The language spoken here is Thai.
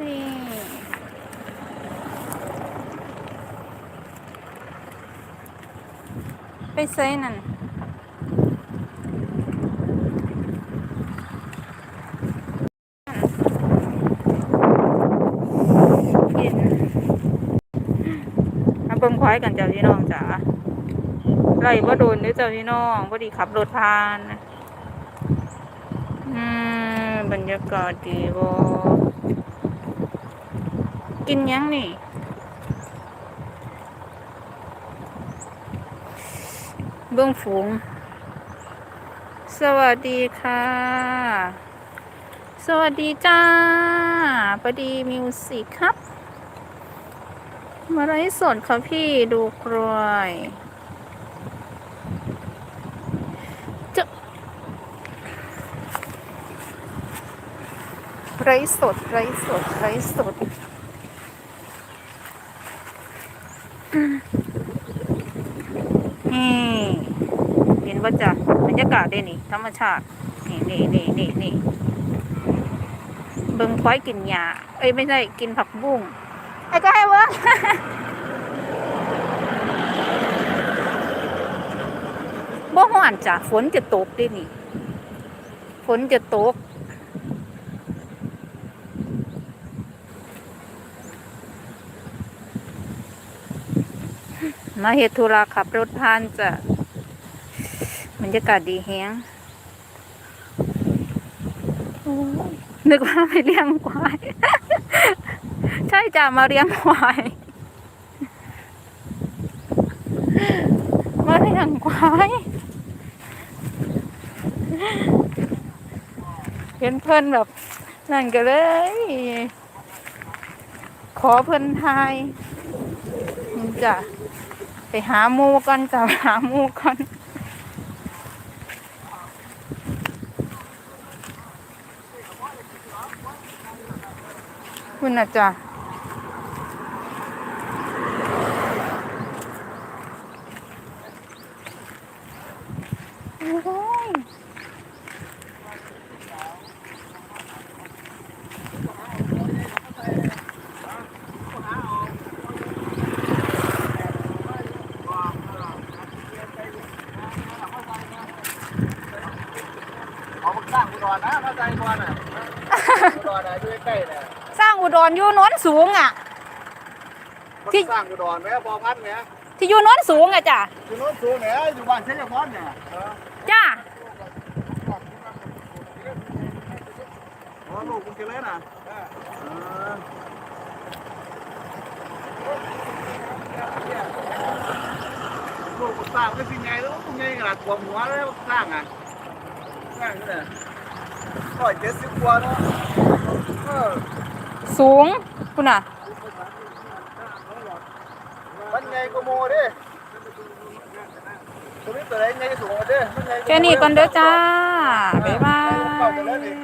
นี่ ไปเซยนั่นกินมาเบิ่งควายกันเจ้าพี่น้องจ๋าไล่บ่โดนเด้อเจ้าพี่น้องพอดีขับรถผ่าน อืม บรรยากาศดีบ่ กินยังนี่ เบื้องฝูง สวัสดีค่ะ สวัสดีจ้าปดีมิวสิกครับ มาไลฟ์สดค่ะพี่ดูกรวยจะไลฟ์สดไลฟ์สดไลฟ์สด นี่เห็นว่าจะบรรยากาศได้นี่ ธรรมชาติ นี่นี่นี่นี่นี่เบิ่งควายกินหญ้าเอ้ยไม่ใช่กินผักบุ้งไอ้ก็ให้เบิ่งบ่ฮ้อนจ้ะฝนจะตกเด้นี่ ฝนจะตก มาเฮ็ดธุระขับรถผ่านจะบรรยากาศดีแฮงนึกว่าไปเลี้ยงควาย ใช่จ้ะมาเลี้ยงควาย มาเลี้ยงควายเห็นเพิ่อนแบบนั่นก็เลย ขอเพิ่อนทายจ้ะ ไปหาหมูก่อนจ้ะหาหมูก่อนคุณน่ะจ้ะโอ้ยเอามาสร้างอุ ดรนะมาใจก่อนน่ะอุดรน่ะอยู่ใกล้ๆน่ะสร้างอุดรอยู่โน้นสูงอะมันที่สร้างอุดรแม่บ่อพันแม่ที่อยู่โน้นสูงอะจ้ะอยู่โน้นสูงแหน่อยู่บ้านชัยพรเนี่ยเออจ้าอ๋อลูกคุณเจริญน่ะเออลูกมันสร้างไม่เป็นไงแล้วมันไงขนาดตัวหัวแล้วสร้างอะสร้างเนี่ย ร้อยเจ็ดสิบกว่าเนาะเออสูงคุณน่ะ มันไงก็โมเด้ตัวนี้ตัวไหนไงสูงกว่าเด้มันไงแค่นี้ก่อนเด้อจ้า บ๊ายบาเข้ากันเลยยนี่